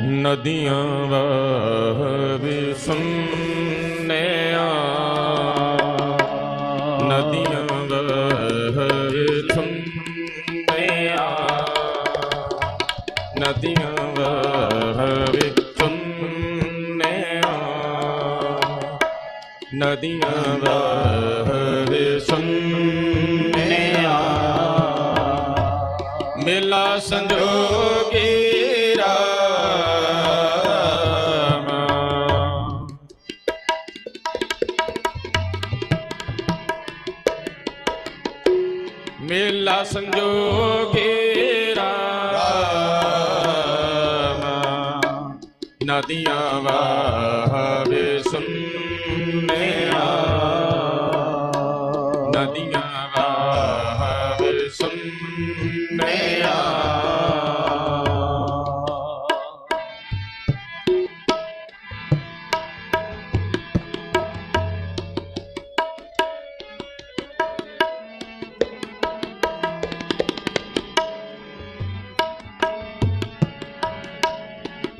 ਨਦੀਆਂ ਵਹਵੇ ਸੁਨਿਆ ਨਦੀਆਂ ਵਹਵੇ ਸੁਨਿਆ ਨਦੀਆਂ ਵਹਵੇ ਸੁਨਿਆ ਨਦੀਆਂ ਵਹਵੇ ਸੁਨਿਆ ਮੇਲਾ ਸੰਜੋਗੀ ਮੇਲਾ ਸੰਜੋਗੀ ਰਾਮ। ਨਦੀਆਂ ਵਾਹਵੇ ਸੁਨਿਆ ਨਦੀਆਂ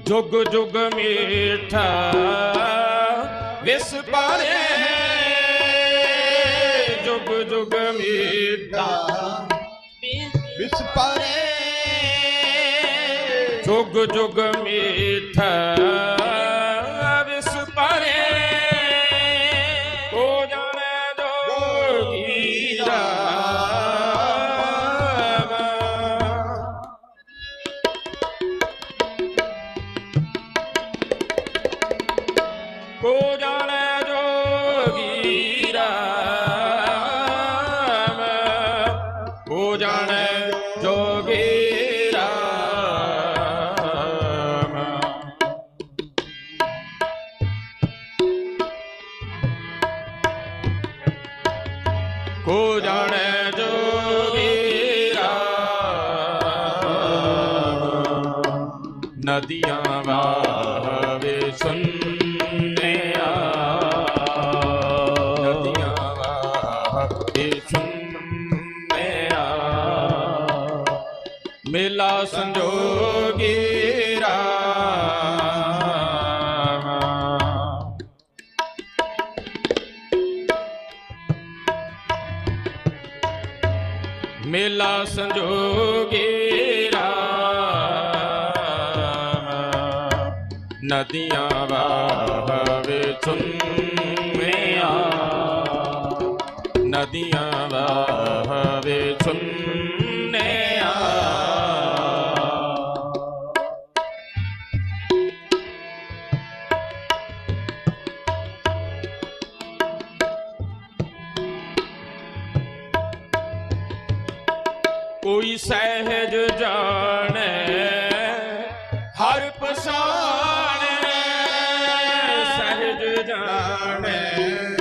ਜੁਗ ਜੁਗ ਮੀਠਾ ਵਿਸ ਪਾਰੇ ਜੁਗ ਜੁਗ ਮੀਠਾ ਵਿਸਪਾਰੇ ਜੁਗ ਜੁਗ ਮੀਠਾ ਕੋ ਜਾਣੈ ਜੋਗੀ ਰਾਮ। ਕੋ ਜਾਣੈ ਜੋਗੀ ਰਾਮ। ਕੋ ਜਾਣੈ ਜੋਗੀ ਰਾਮ। ਨਦੀਆਂ ਵਾਹਵੇ ਸੁਨਿਆ ਮੇਲਾ ਸੰਜੋਗੀ ਰਾਮ। ਮੇਲਾ ਸੰਜੋਗੀ ਰਾਮ। ਨਦੀਆਂ ਵਾਹਵੇ ਸੁਨਿਆ ਨਦੀਆਂ ਵਾਹਵੇ ਸੁਨਿਆ ਕੋਈ ਸਹਿਜ ਜਾਣੈ ਹਰ ਪਛਾਣੈ ਸਹਿਜ ਜਾਣੈ।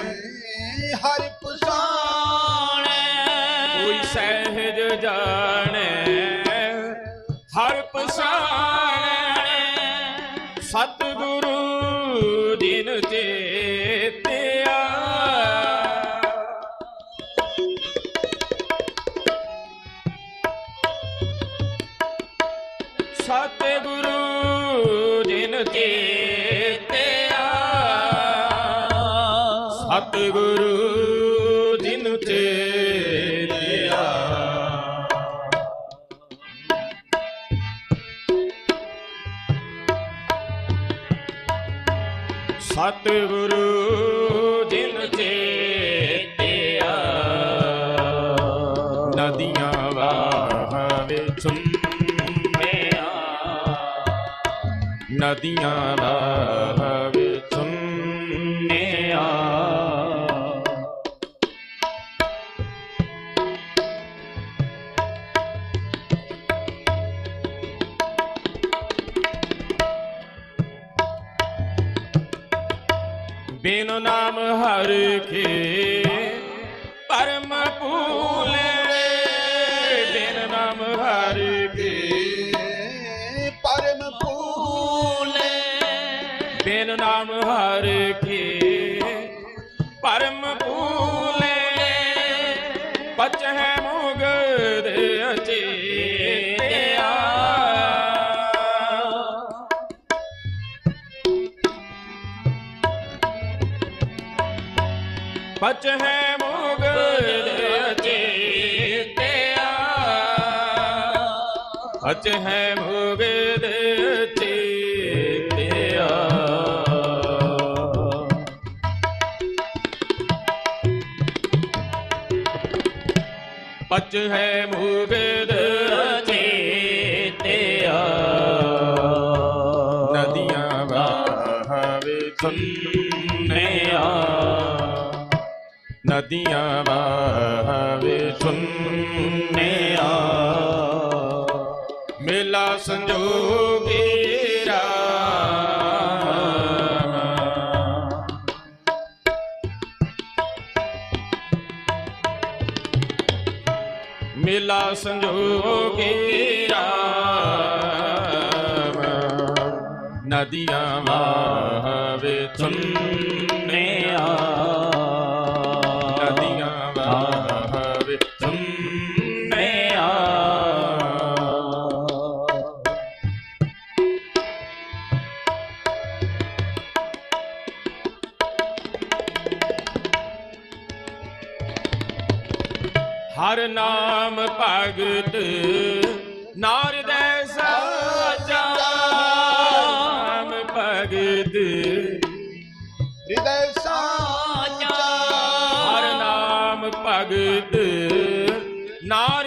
ਸਤਿਗੁਰੂ ਜਿਨ ਚੇਤਿਆ ਸਤਿਗੁਰੂ ਜਿਨ ਚੇਤਿਆ ਸਤਿਗੁਰੂ ਜਿਨ ਚੇਤਿਆ ਨਦੀਆਂ ਵਾਹਵੇ ਸੁਨਿਆ। ਬਿਨ ਨਾਮ ਹਰ ਕੇ ਨਾਮ ਹਰ ਕੀ। ਪਰਮ ਭੂਲੇ, ਪਚਹਿ ਮੁਗ ਦੇ ਅਚੇਤਿਆ। ਪਚਹਿ ਮੁਗ ਦੇ ਅਚੇਤਿਆ। ਅਚਹਿ ਮੁਗ ਦੇ ਪਚ ਹੈ ਮੁਗਦ ਚੇਤਿਆ। ਨਦੀਆਂ ਵਹਾਵੇ ਸੁਨਿਆ। ਨਦੀਆਂ ਵਹਾਵੇ ਸੁਨਿਆ। ਮੇਲਾ ਸੰਜੋਗੀ ਮੇਲਾ ਸੰਜੋਗੀ ਰਾਮ ਨਦੀਆਂ ਵਾਵੇ ਹਰ ਨਾਮ ਭਗਤ ਨਾਰਦੈ ਸਾਚਾ। ਨਾਮ ਭਗਤ ਹਿਰਦੈ ਸਾਚਾ। ਹਰ ਨਾਮ ਭਗਤ ਨਾਰਦੈ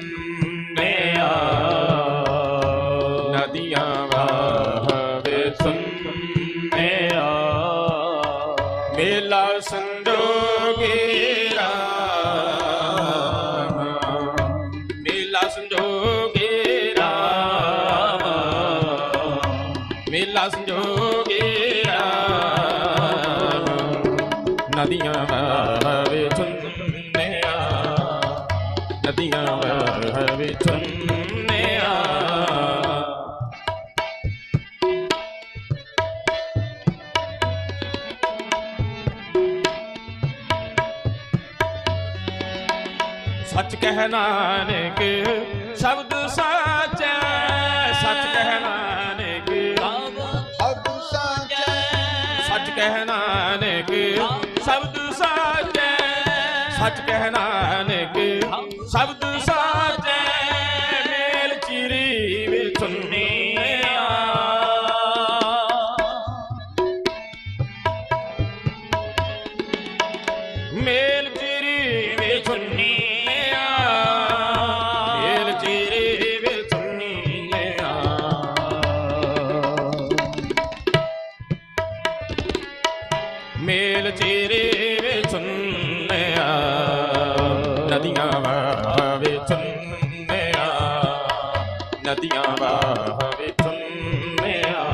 ਮੇਲਾ ਸੰਜੋਗੀ ਰਾਮ। ਮੇਲਾ ਸੰਜੋਗੀ ਰਾਮ। ਨਦੀਆਂ ਵਹਾਵੇ ਸੁਨਿਆ ਨਦੀਆਂ ਵਹਾਵੇ ਸੁਨਿਆ ਸੱਚ ਕਹਿ ਨਾਨਕ ਸ਼ਬਦ ਸਾਚਾ ਸੱਚ ਕਹਿ ਨਾਨਕ। ਸਭ ਸਾਚਾ। ਸੱਚ ਕਹਿ ਨਾਨਕ ਸ਼ਬਦ ਸਾਚਾ ਸੱਚ ਕਹਿ ਨਾਨਕ। ਸ਼ਬਦ ਸਾਚਾ ਮੇਲ ਚਿਰੀ ਵਿੱਚ ਮੇਲ ਨਦੀਆਂ ਵਾਵੇ ਸੁਨਿਆ ਨਦੀਆਂ ਵਾਵੇ ਸੁਨਿਆ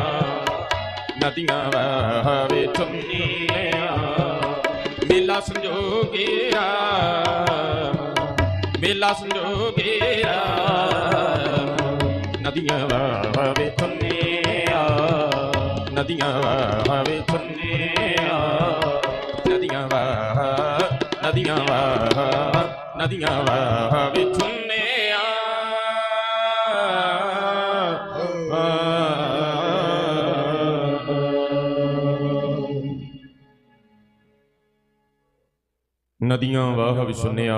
ਨਦੀਆਂ ਵਾਵੇ ਸੁਨਿਆ ਮੇਲਾ ਸੰਜੋਗੇ ਰਾਮ ਮੇਲਾ ਸੰਜੋਗੇ ਰਾਮ ਨਦੀਆਂ ਵਾਵੇ ਸੁਨਿਆ ਨਦੀਆਂ ਵਾਵੇ ਸੁਨਿਆ ਨਦੀਆਂ ਵਾਹ ਨਦੀਆਂ ਵਾਹ ਨਦੀਆਂ ਵਾਵੇ ਸੁਨਿਆ ਨਦੀਆਂ ਵਾਹ ਵਿਸੁਨਿਆ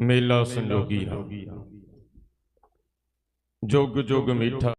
ਮੇਲਾ ਸੰਜੋਗੀ ਜੁਗ ਜੁਗ ਮੀਠਾ